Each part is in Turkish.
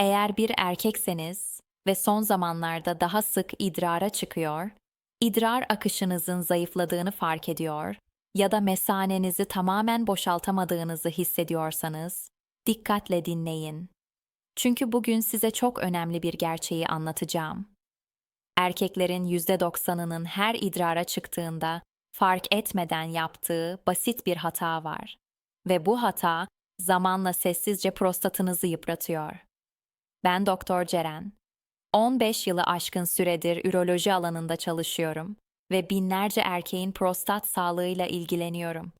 Eğer bir erkekseniz ve son zamanlarda daha sık idrara çıkıyor, idrar akışınızın zayıfladığını fark ediyor ya da mesanenizi tamamen boşaltamadığınızı hissediyorsanız, dikkatle dinleyin. Çünkü bugün size çok önemli bir gerçeği anlatacağım. Erkeklerin %90'ının her idrara çıktığında fark etmeden yaptığı basit bir hata var. Ve bu hata zamanla sessizce prostatınızı yıpratıyor. Ben Doktor Ceren. 15 yılı aşkın süredir üroloji alanında çalışıyorum ve binlerce erkeğin prostat sağlığıyla ilgileniyorum.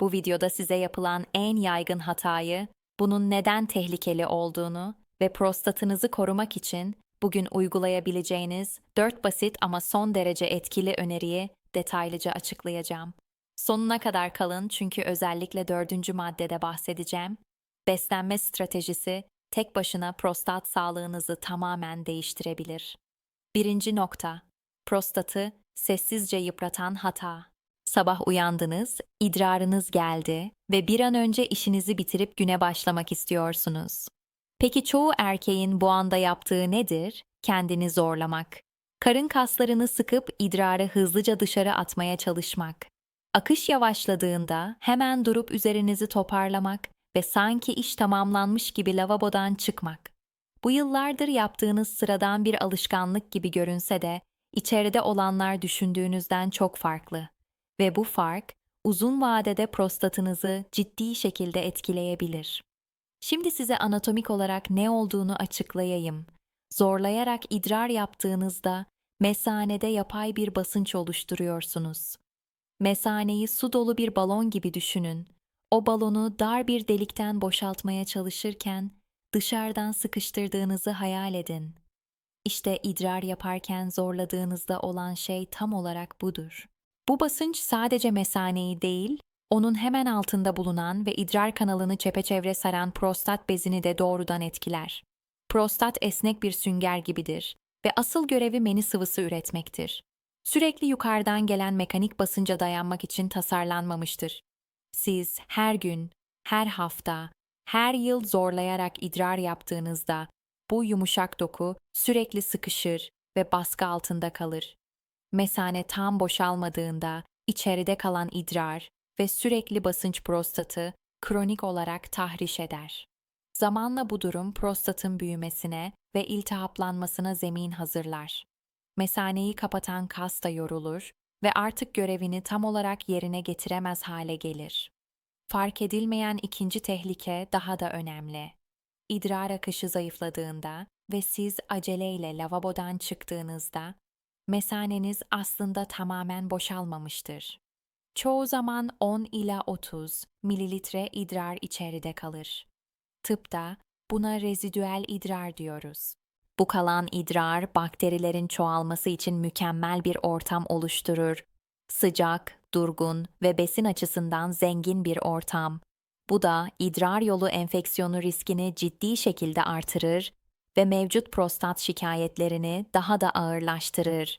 Bu videoda size yapılan en yaygın hatayı, bunun neden tehlikeli olduğunu ve prostatınızı korumak için bugün uygulayabileceğiniz 4 basit ama son derece etkili öneriyi detaylıca açıklayacağım. Sonuna kadar kalın çünkü özellikle dördüncü maddede bahsedeceğim. Beslenme stratejisi tek başına prostat sağlığınızı tamamen değiştirebilir. Birinci nokta. Prostatı sessizce yıpratan hata. Sabah uyandınız, idrarınız geldi ve bir an önce işinizi bitirip güne başlamak istiyorsunuz. Peki çoğu erkeğin bu anda yaptığı nedir? Kendini zorlamak. Karın kaslarını sıkıp idrarı hızlıca dışarı atmaya çalışmak. Akış yavaşladığında hemen durup üzerinizi toparlamak ve sanki iş tamamlanmış gibi lavabodan çıkmak. Bu yıllardır yaptığınız sıradan bir alışkanlık gibi görünse de içeride olanlar düşündüğünüzden çok farklı. Ve bu fark uzun vadede prostatınızı ciddi şekilde etkileyebilir. Şimdi size anatomik olarak ne olduğunu açıklayayım. Zorlayarak idrar yaptığınızda mesanede yapay bir basınç oluşturuyorsunuz. Mesaneyi su dolu bir balon gibi düşünün. O balonu dar bir delikten boşaltmaya çalışırken dışarıdan sıkıştırdığınızı hayal edin. İşte idrar yaparken zorladığınızda olan şey tam olarak budur. Bu basınç sadece mesaneyi değil, onun hemen altında bulunan ve idrar kanalını çepeçevre saran prostat bezini de doğrudan etkiler. Prostat esnek bir sünger gibidir ve asıl görevi meni sıvısı üretmektir. Sürekli yukarıdan gelen mekanik basınca dayanmak için tasarlanmamıştır. Siz her gün, her hafta, her yıl zorlayarak idrar yaptığınızda bu yumuşak doku sürekli sıkışır ve baskı altında kalır. Mesane tam boşalmadığında içeride kalan idrar ve sürekli basınç prostatı kronik olarak tahriş eder. Zamanla bu durum prostatın büyümesine ve iltihaplanmasına zemin hazırlar. Mesaneyi kapatan kas da yorulur ve artık görevini tam olarak yerine getiremez hale gelir. Fark edilmeyen ikinci tehlike daha da önemli. İdrar akışı zayıfladığında ve siz aceleyle lavabodan çıktığınızda mesaneniz aslında tamamen boşalmamıştır. Çoğu zaman 10 ila 30 mililitre idrar içeride kalır. Tıpta buna rezidüel idrar diyoruz. Bu kalan idrar bakterilerin çoğalması için mükemmel bir ortam oluşturur. Sıcak, durgun ve besin açısından zengin bir ortam. Bu da idrar yolu enfeksiyonu riskini ciddi şekilde artırır ve mevcut prostat şikayetlerini daha da ağırlaştırır.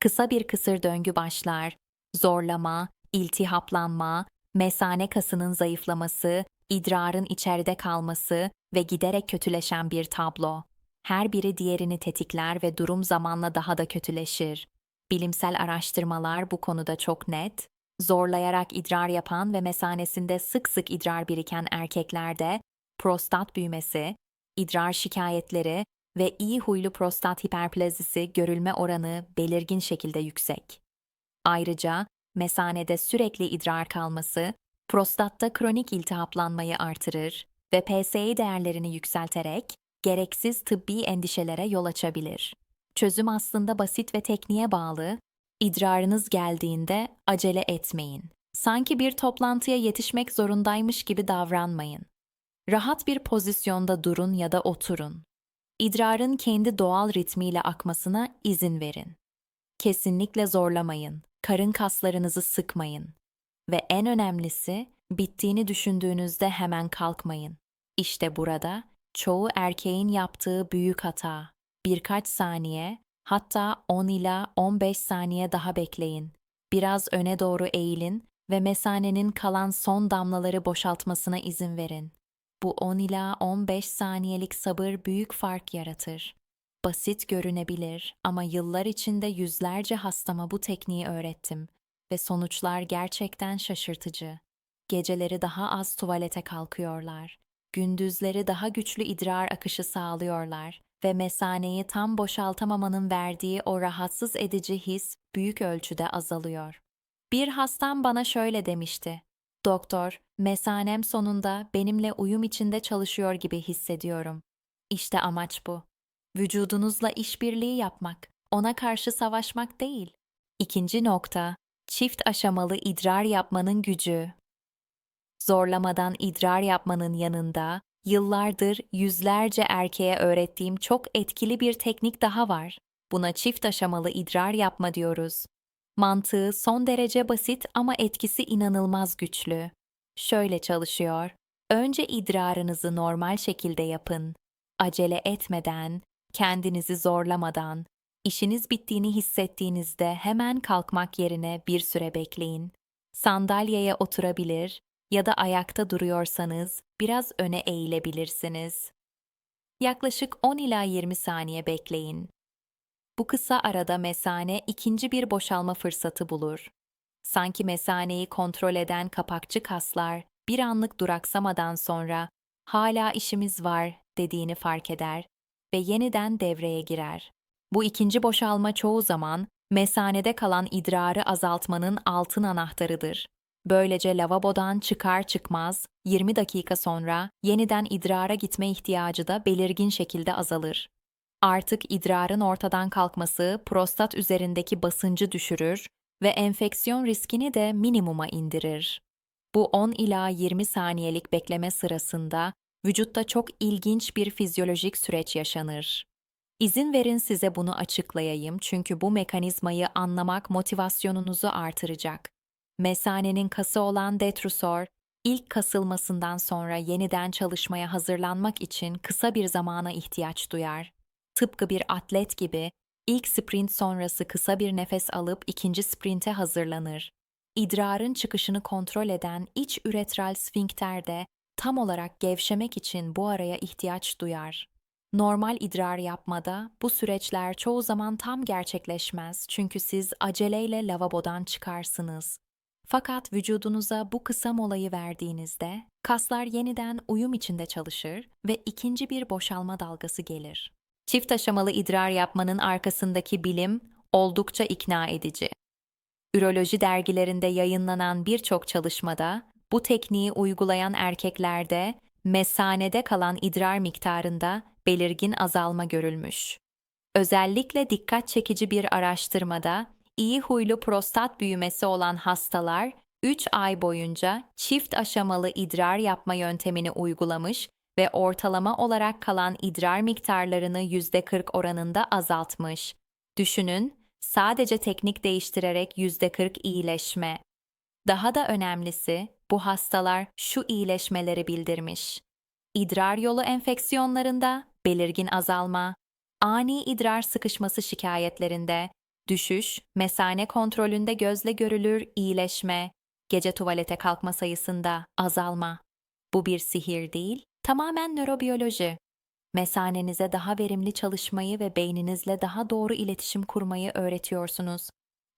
Kısa bir kısır döngü başlar. Zorlama, iltihaplanma, mesane kasının zayıflaması, idrarın içeride kalması ve giderek kötüleşen bir tablo. Her biri diğerini tetikler ve durum zamanla daha da kötüleşir. Bilimsel araştırmalar bu konuda çok net. Zorlayarak idrar yapan ve mesanesinde sık sık idrar biriken erkeklerde prostat büyümesi, idrar şikayetleri ve iyi huylu prostat hiperplazisi görülme oranı belirgin şekilde yüksek. Ayrıca mesanede sürekli idrar kalması, prostatta kronik iltihaplanmayı artırır ve PSA değerlerini yükselterek gereksiz tıbbi endişelere yol açabilir. Çözüm aslında basit ve tekniğe bağlı. İdrarınız geldiğinde acele etmeyin. Sanki bir toplantıya yetişmek zorundaymış gibi davranmayın. Rahat bir pozisyonda durun ya da oturun. İdrarın kendi doğal ritmiyle akmasına izin verin. Kesinlikle zorlamayın. Karın kaslarınızı sıkmayın. Ve en önemlisi, bittiğini düşündüğünüzde hemen kalkmayın. İşte burada çoğu erkeğin yaptığı büyük hata. Birkaç saniye, hatta 10 ila 15 saniye daha bekleyin. Biraz öne doğru eğilin ve mesanenin kalan son damlaları boşaltmasına izin verin. Bu 10 ila 15 saniyelik sabır büyük fark yaratır. Basit görünebilir ama yıllar içinde yüzlerce hastama bu tekniği öğrettim ve sonuçlar gerçekten şaşırtıcı. Geceleri daha az tuvalete kalkıyorlar. Gündüzleri daha güçlü idrar akışı sağlıyorlar ve mesaneyi tam boşaltamamanın verdiği o rahatsız edici his büyük ölçüde azalıyor. Bir hastam bana şöyle demişti. Doktor, mesanem sonunda benimle uyum içinde çalışıyor gibi hissediyorum. İşte amaç bu. Vücudunuzla işbirliği yapmak, ona karşı savaşmak değil. İkinci nokta, çift aşamalı idrar yapmanın gücü. Zorlamadan idrar yapmanın yanında yıllardır yüzlerce erkeğe öğrettiğim çok etkili bir teknik daha var. Buna çift aşamalı idrar yapma diyoruz. Mantığı son derece basit ama etkisi inanılmaz güçlü. Şöyle çalışıyor. Önce idrarınızı normal şekilde yapın. Acele etmeden, kendinizi zorlamadan, işiniz bittiğini hissettiğinizde hemen kalkmak yerine bir süre bekleyin. Sandalyeye oturabilir ya da ayakta duruyorsanız biraz öne eğilebilirsiniz. Yaklaşık 10 ila 20 saniye bekleyin. Bu kısa arada mesane ikinci bir boşalma fırsatı bulur. Sanki mesaneyi kontrol eden kapakçı kaslar bir anlık duraksamadan sonra hala işimiz var dediğini fark eder ve yeniden devreye girer. Bu ikinci boşalma çoğu zaman mesanede kalan idrarı azaltmanın altın anahtarıdır. Böylece lavabodan çıkar çıkmaz 20 dakika sonra yeniden idrara gitme ihtiyacı da belirgin şekilde azalır. Artık idrarın ortadan kalkması prostat üzerindeki basıncı düşürür ve enfeksiyon riskini de minimuma indirir. Bu 10 ila 20 saniyelik bekleme sırasında vücutta çok ilginç bir fizyolojik süreç yaşanır. İzin verin size bunu açıklayayım çünkü bu mekanizmayı anlamak motivasyonunuzu artıracak. Mesanenin kası olan detrusor, ilk kasılmasından sonra yeniden çalışmaya hazırlanmak için kısa bir zamana ihtiyaç duyar. Tıpkı bir atlet gibi ilk sprint sonrası kısa bir nefes alıp ikinci sprinte hazırlanır. İdrarın çıkışını kontrol eden iç üretral sfinkter de tam olarak gevşemek için bu araya ihtiyaç duyar. Normal idrar yapmada bu süreçler çoğu zaman tam gerçekleşmez çünkü siz aceleyle lavabodan çıkarsınız. Fakat vücudunuza bu kısa molayı verdiğinizde kaslar yeniden uyum içinde çalışır ve ikinci bir boşalma dalgası gelir. Çift aşamalı idrar yapmanın arkasındaki bilim oldukça ikna edici. Üroloji dergilerinde yayınlanan birçok çalışmada bu tekniği uygulayan erkeklerde mesanede kalan idrar miktarında belirgin azalma görülmüş. Özellikle dikkat çekici bir araştırmada iyi huylu prostat büyümesi olan hastalar 3 ay boyunca çift aşamalı idrar yapma yöntemini uygulamış ve ortalama olarak kalan idrar miktarlarını %40 oranında azaltmış. Düşünün, sadece teknik değiştirerek %40 iyileşme. Daha da önemlisi, bu hastalar şu iyileşmeleri bildirmiş. İdrar yolu enfeksiyonlarında belirgin azalma, ani idrar sıkışması şikayetlerinde, düşüş, mesane kontrolünde gözle görülür iyileşme, gece tuvalete kalkma sayısında azalma. Bu bir sihir değil, tamamen nörobiyoloji. Mesanenize daha verimli çalışmayı ve beyninizle daha doğru iletişim kurmayı öğretiyorsunuz.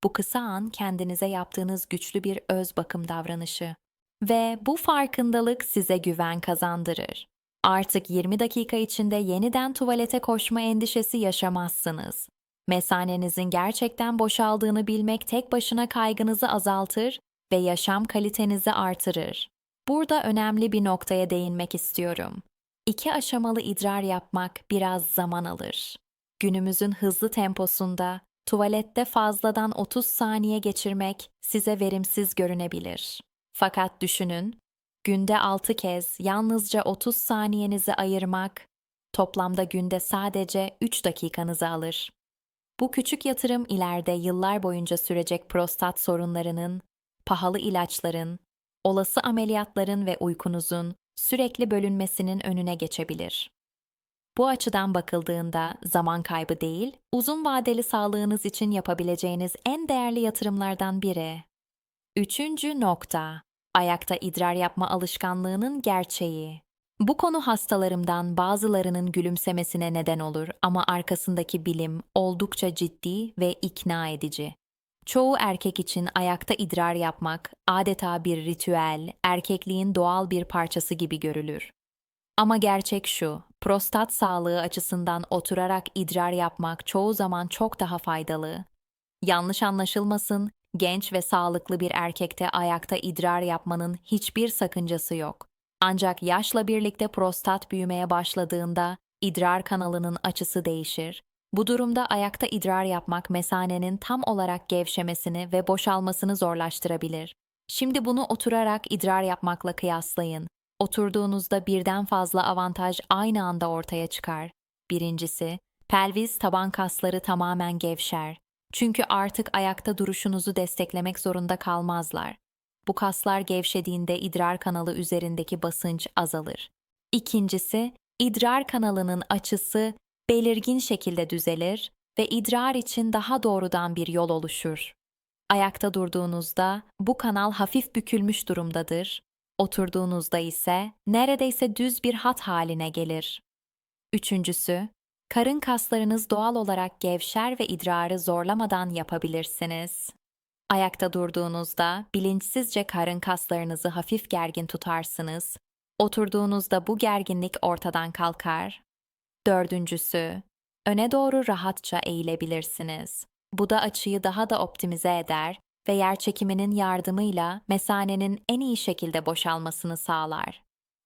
Bu kısa an kendinize yaptığınız güçlü bir öz bakım davranışı. Ve bu farkındalık size güven kazandırır. Artık 20 dakika içinde yeniden tuvalete koşma endişesi yaşamazsınız. Mesanenizin gerçekten boşaldığını bilmek tek başına kaygınızı azaltır ve yaşam kalitenizi artırır. Burada önemli bir noktaya değinmek istiyorum. İki aşamalı idrar yapmak biraz zaman alır. Günümüzün hızlı temposunda tuvalette fazladan 30 saniye geçirmek size verimsiz görünebilir. Fakat düşünün, günde 6 kez yalnızca 30 saniyenizi ayırmak toplamda günde sadece 3 dakikanızı alır. Bu küçük yatırım ileride yıllar boyunca sürecek prostat sorunlarının, pahalı ilaçların, olası ameliyatların ve uykunuzun sürekli bölünmesinin önüne geçebilir. Bu açıdan bakıldığında zaman kaybı değil, uzun vadeli sağlığınız için yapabileceğiniz en değerli yatırımlardan biri. Üçüncü nokta, ayakta idrar yapma alışkanlığının gerçeği. Bu konu hastalarımdan bazılarının gülümsemesine neden olur ama arkasındaki bilim oldukça ciddi ve ikna edici. Çoğu erkek için ayakta idrar yapmak adeta bir ritüel, erkekliğin doğal bir parçası gibi görülür. Ama gerçek şu, prostat sağlığı açısından oturarak idrar yapmak çoğu zaman çok daha faydalı. Yanlış anlaşılmasın, genç ve sağlıklı bir erkekte ayakta idrar yapmanın hiçbir sakıncası yok. Ancak yaşla birlikte prostat büyümeye başladığında idrar kanalının açısı değişir. Bu durumda ayakta idrar yapmak mesanenin tam olarak gevşemesini ve boşalmasını zorlaştırabilir. Şimdi bunu oturarak idrar yapmakla kıyaslayın. Oturduğunuzda birden fazla avantaj aynı anda ortaya çıkar. Birincisi, pelvis taban kasları tamamen gevşer. Çünkü artık ayakta duruşunuzu desteklemek zorunda kalmazlar. Bu kaslar gevşediğinde idrar kanalı üzerindeki basınç azalır. İkincisi, idrar kanalının açısı belirgin şekilde düzelir ve idrar için daha doğrudan bir yol oluşur. Ayakta durduğunuzda bu kanal hafif bükülmüş durumdadır. Oturduğunuzda ise neredeyse düz bir hat haline gelir. Üçüncüsü, karın kaslarınız doğal olarak gevşer ve idrarı zorlamadan yapabilirsiniz. Ayakta durduğunuzda bilinçsizce karın kaslarınızı hafif gergin tutarsınız. Oturduğunuzda bu gerginlik ortadan kalkar. Dördüncüsü, öne doğru rahatça eğilebilirsiniz. Bu da açıyı daha da optimize eder ve yer çekiminin yardımıyla mesanenin en iyi şekilde boşalmasını sağlar.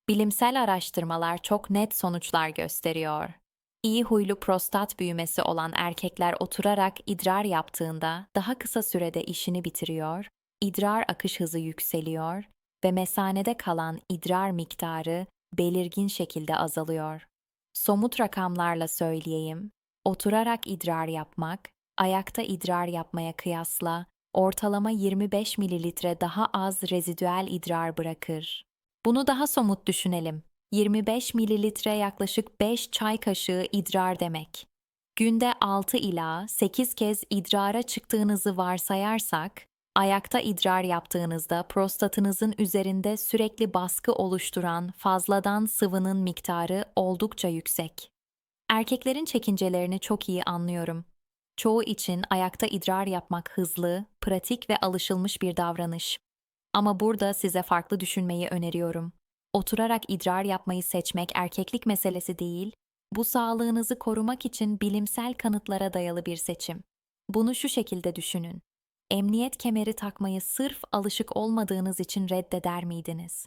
Bilimsel araştırmalar çok net sonuçlar gösteriyor. İyi huylu prostat büyümesi olan erkekler oturarak idrar yaptığında daha kısa sürede işini bitiriyor, idrar akış hızı yükseliyor ve mesanede kalan idrar miktarı belirgin şekilde azalıyor. Somut rakamlarla söyleyeyim, oturarak idrar yapmak, ayakta idrar yapmaya kıyasla ortalama 25 mililitre daha az rezidüel idrar bırakır. Bunu daha somut düşünelim. 25 mililitre yaklaşık 5 çay kaşığı idrar demek. Günde 6 ila 8 kez idrara çıktığınızı varsayarsak, ayakta idrar yaptığınızda prostatınızın üzerinde sürekli baskı oluşturan fazladan sıvının miktarı oldukça yüksek. Erkeklerin çekincelerini çok iyi anlıyorum. Çoğu için ayakta idrar yapmak hızlı, pratik ve alışılmış bir davranış. Ama burada size farklı düşünmeyi öneriyorum. Oturarak idrar yapmayı seçmek erkeklik meselesi değil, bu sağlığınızı korumak için bilimsel kanıtlara dayalı bir seçim. Bunu şu şekilde düşünün. Emniyet kemeri takmayı sırf alışık olmadığınız için reddeder miydiniz?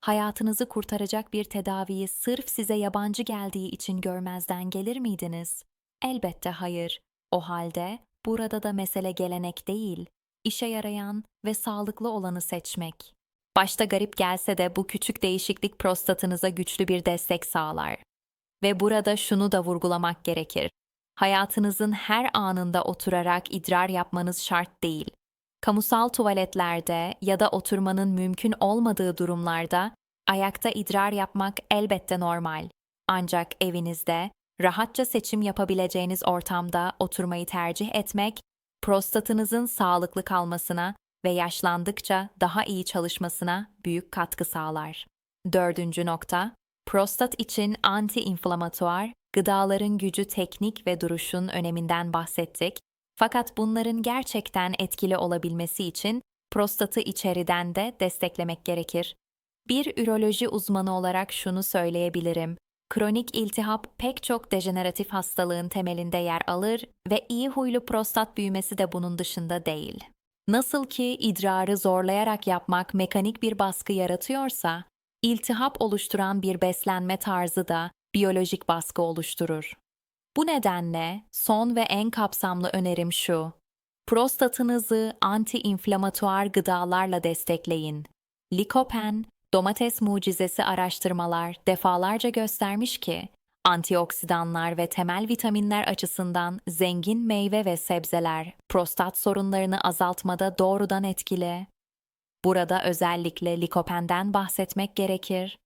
Hayatınızı kurtaracak bir tedaviyi sırf size yabancı geldiği için görmezden gelir miydiniz? Elbette hayır. O halde burada da mesele gelenek değil, işe yarayan ve sağlıklı olanı seçmek. Başta garip gelse de bu küçük değişiklik prostatınıza güçlü bir destek sağlar. Ve burada şunu da vurgulamak gerekir. Hayatınızın her anında oturarak idrar yapmanız şart değil. Kamusal tuvaletlerde ya da oturmanın mümkün olmadığı durumlarda ayakta idrar yapmak elbette normal. Ancak evinizde rahatça seçim yapabileceğiniz ortamda oturmayı tercih etmek prostatınızın sağlıklı kalmasına ve yaşlandıkça daha iyi çalışmasına büyük katkı sağlar. Dördüncü nokta, prostat için anti-inflamatuar, gıdaların gücü teknik ve duruşun öneminden bahsettik. Fakat bunların gerçekten etkili olabilmesi için prostatı içeriden de desteklemek gerekir. Bir üroloji uzmanı olarak şunu söyleyebilirim. Kronik iltihap pek çok dejeneratif hastalığın temelinde yer alır ve iyi huylu prostat büyümesi de bunun dışında değil. Nasıl ki idrarı zorlayarak yapmak mekanik bir baskı yaratıyorsa, iltihap oluşturan bir beslenme tarzı da biyolojik baskı oluşturur. Bu nedenle son ve en kapsamlı önerim şu. Prostatınızı anti-inflamatuar gıdalarla destekleyin. Likopen, domates mucizesi araştırmalar defalarca göstermiş ki Antioksidanlar ve temel vitaminler açısından zengin meyve ve sebzeler prostat sorunlarını azaltmada doğrudan etkili. Burada özellikle likopenden bahsetmek gerekir.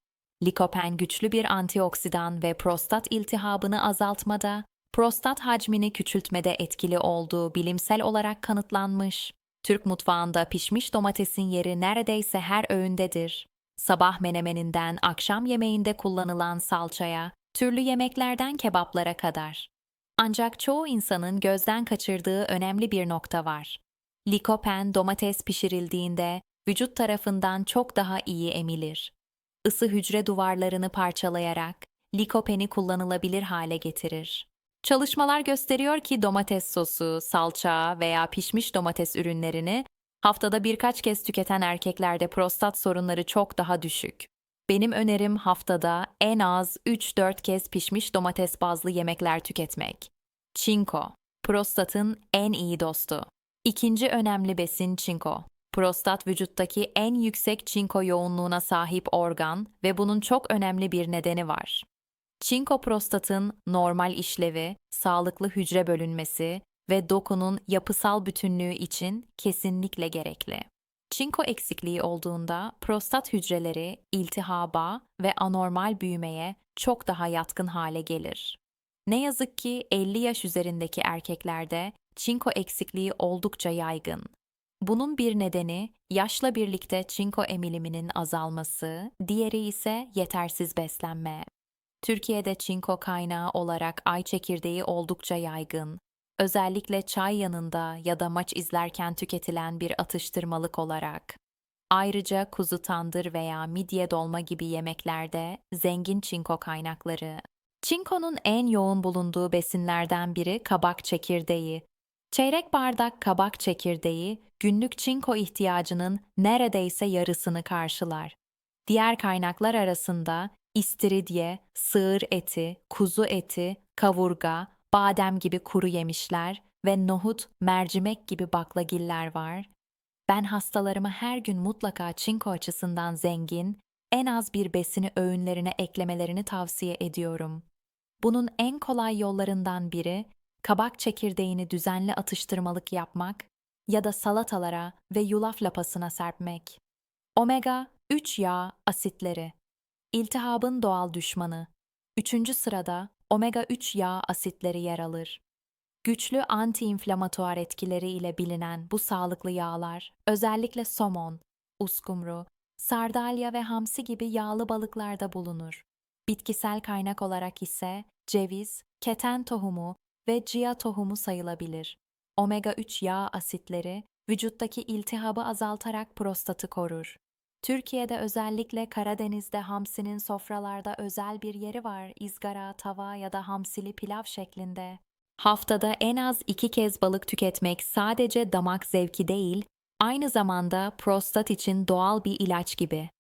Likopen güçlü bir antioksidan ve prostat iltihabını azaltmada, prostat hacmini küçültmede etkili olduğu bilimsel olarak kanıtlanmış. Türk mutfağında pişmiş domatesin yeri neredeyse her öğündedir. sabah menemeninden akşam yemeğinde kullanılan salçaya, türlü yemeklerden kebaplara kadar. Ancak çoğu insanın gözden kaçırdığı önemli bir nokta var. Likopen domates pişirildiğinde vücut tarafından çok daha iyi emilir. Isı hücre duvarlarını parçalayarak likopeni kullanılabilir hale getirir. Çalışmalar gösteriyor ki domates sosu, salça veya pişmiş domates ürünlerini haftada birkaç kez tüketen erkeklerde prostat sorunları çok daha düşük. Benim önerim haftada en az 3-4 kez pişmiş domates bazlı yemekler tüketmek. Çinko, prostatın en iyi dostu. İkinci önemli besin çinko. Prostat vücuttaki en yüksek çinko yoğunluğuna sahip organ ve bunun çok önemli bir nedeni var. Çinko prostatın normal işlevi, sağlıklı hücre bölünmesi ve dokunun yapısal bütünlüğü için kesinlikle gerekli. Çinko eksikliği olduğunda prostat hücreleri iltihaba ve anormal büyümeye çok daha yatkın hale gelir. Ne yazık ki 50 yaş üzerindeki erkeklerde çinko eksikliği oldukça yaygın. Bunun bir nedeni yaşla birlikte çinko emiliminin azalması, diğeri ise yetersiz beslenme. Türkiye'de çinko kaynağı olarak ay çekirdeği oldukça yaygın. Özellikle çay yanında ya da maç izlerken tüketilen bir atıştırmalık olarak. Ayrıca kuzu tandır veya midye dolma gibi yemeklerde zengin çinko kaynakları. Çinkonun en yoğun bulunduğu besinlerden biri kabak çekirdeği. Çeyrek bardak kabak çekirdeği günlük çinko ihtiyacının neredeyse yarısını karşılar. Diğer kaynaklar arasında istiridye, sığır eti, kuzu eti, kavurga, badem gibi kuru yemişler ve nohut, mercimek gibi baklagiller var. Ben hastalarıma her gün mutlaka çinko açısından zengin, en az bir besini öğünlerine eklemelerini tavsiye ediyorum. Bunun en kolay yollarından biri kabak çekirdeğini düzenli atıştırmalık yapmak ya da salatalara ve yulaf lapasına serpmek. Omega 3 yağ asitleri. İltihabın doğal düşmanı. Üçüncü sırada omega 3 yağ asitleri yer alır. Güçlü antiinflamatuar etkileri ile bilinen bu sağlıklı yağlar, özellikle somon, uskumru, sardalya ve hamsi gibi yağlı balıklarda bulunur. Bitkisel kaynak olarak ise ceviz, keten tohumu ve chia tohumu sayılabilir. Omega 3 yağ asitleri vücuttaki iltihabı azaltarak prostatı korur. Türkiye'de özellikle Karadeniz'de hamsinin sofralarda özel bir yeri var. izgara, tava ya da hamsili pilav şeklinde. Haftada en az iki kez balık tüketmek sadece damak zevki değil, aynı zamanda prostat için doğal bir ilaç gibi.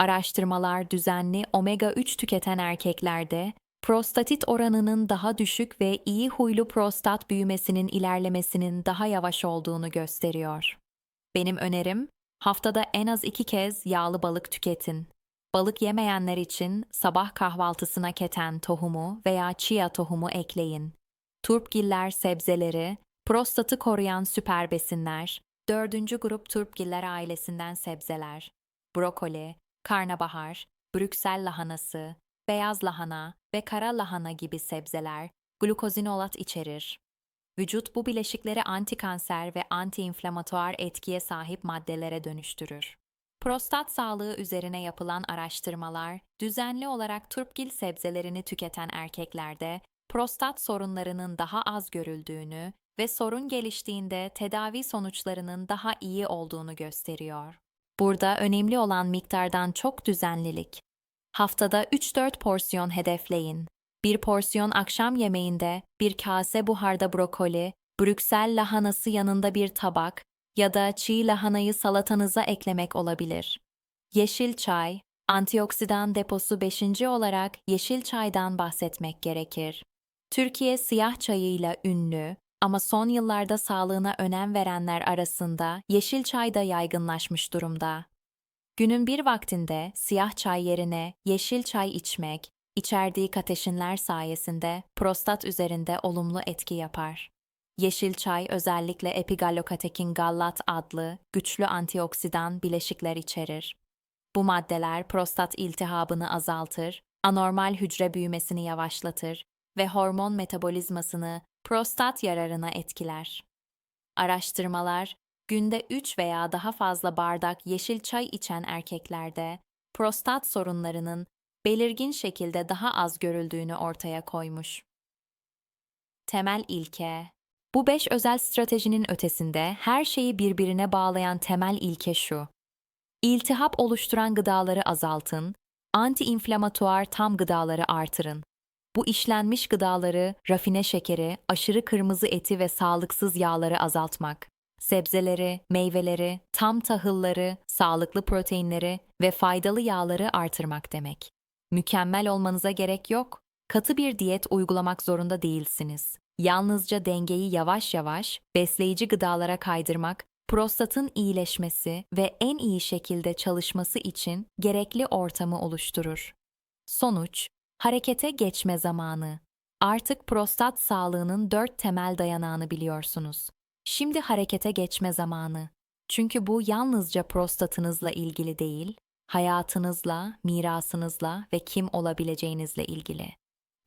Araştırmalar düzenli omega 3 tüketen erkeklerde prostatit oranının daha düşük ve iyi huylu prostat büyümesinin ilerlemesinin daha yavaş olduğunu gösteriyor. Benim önerim, haftada en az iki kez yağlı balık tüketin. Balık yemeyenler için sabah kahvaltısına keten tohumu veya chia tohumu ekleyin. Turpgiller sebzeleri, prostatı koruyan süper besinler, dördüncü grup turpgiller ailesinden sebzeler, brokoli, karnabahar, Brüksel lahanası, beyaz lahana ve kara lahana gibi sebzeler glukozinolat içerir. Vücut bu bileşikleri antikanser ve antiinflamatuar etkiye sahip maddelere dönüştürür. Prostat sağlığı üzerine yapılan araştırmalar, düzenli olarak turpgil sebzelerini tüketen erkeklerde prostat sorunlarının daha az görüldüğünü ve sorun geliştiğinde tedavi sonuçlarının daha iyi olduğunu gösteriyor. Burada önemli olan miktardan çok düzenlilik. Haftada 3-4 porsiyon hedefleyin. Bir porsiyon akşam yemeğinde, bir kase buharda brokoli, Brüksel lahanası yanında bir tabak ya da çiğ lahanayı salatanıza eklemek olabilir. Yeşil çay, antioksidan deposu 5. olarak yeşil çaydan bahsetmek gerekir. Türkiye siyah çayıyla ünlü ama son yıllarda sağlığına önem verenler arasında yeşil çay da yaygınlaşmış durumda. Günün bir vaktinde siyah çay yerine yeşil çay içmek, içerdiği kateşinler sayesinde prostat üzerinde olumlu etki yapar. Yeşil çay özellikle epigalokatekin gallat adlı güçlü antioksidan bileşikler içerir. Bu maddeler prostat iltihabını azaltır, anormal hücre büyümesini yavaşlatır ve hormon metabolizmasını prostat yararına etkiler. Araştırmalar, günde 3 veya daha fazla bardak yeşil çay içen erkeklerde prostat sorunlarının belirgin şekilde daha az görüldüğünü ortaya koymuş. Temel ilke Bu beş özel stratejinin ötesinde her şeyi birbirine bağlayan temel ilke şu. İltihap oluşturan gıdaları azaltın, anti-inflamatuar tam gıdaları artırın. Bu işlenmiş gıdaları, rafine şekeri, aşırı kırmızı eti ve sağlıksız yağları azaltmak. Sebzeleri, meyveleri, tam tahılları, sağlıklı proteinleri ve faydalı yağları artırmak demek. Mükemmel olmanıza gerek yok. Katı bir diyet uygulamak zorunda değilsiniz. Yalnızca dengeyi yavaş yavaş besleyici gıdalara kaydırmak, prostatın iyileşmesi ve en iyi şekilde çalışması için gerekli ortamı oluşturur. Sonuç, harekete geçme zamanı. Artık prostat sağlığının dört temel dayanağını biliyorsunuz. Şimdi harekete geçme zamanı. Çünkü bu yalnızca prostatınızla ilgili değil, hayatınızla, mirasınızla ve kim olabileceğinizle ilgili.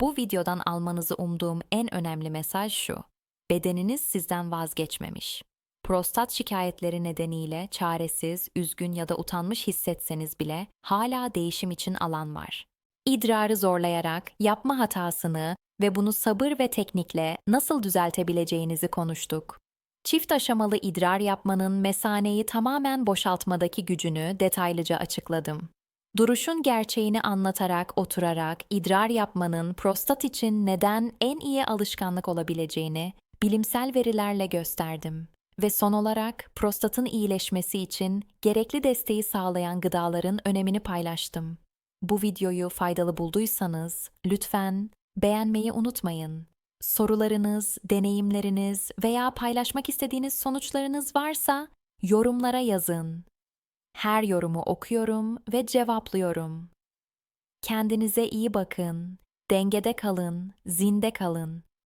Bu videodan almanızı umduğum en önemli mesaj şu. Bedeniniz sizden vazgeçmemiş. Prostat şikayetleri nedeniyle çaresiz, üzgün ya da utanmış hissetseniz bile hala değişim için alan var. İdrarı zorlayarak yapma hatasını ve bunu sabır ve teknikle nasıl düzeltebileceğinizi konuştuk. Çift aşamalı idrar yapmanın mesaneyi tamamen boşaltmadaki gücünü detaylıca açıkladım. Duruşun gerçeğini anlatarak oturarak idrar yapmanın prostat için neden en iyi alışkanlık olabileceğini bilimsel verilerle gösterdim. Ve son olarak prostatın iyileşmesi için gerekli desteği sağlayan gıdaların önemini paylaştım. Bu videoyu faydalı bulduysanız lütfen beğenmeyi unutmayın. Sorularınız, deneyimleriniz veya paylaşmak istediğiniz sonuçlarınız varsa yorumlara yazın. Her yorumu okuyorum ve cevaplıyorum. Kendinize iyi bakın, dengede kalın, zinde kalın.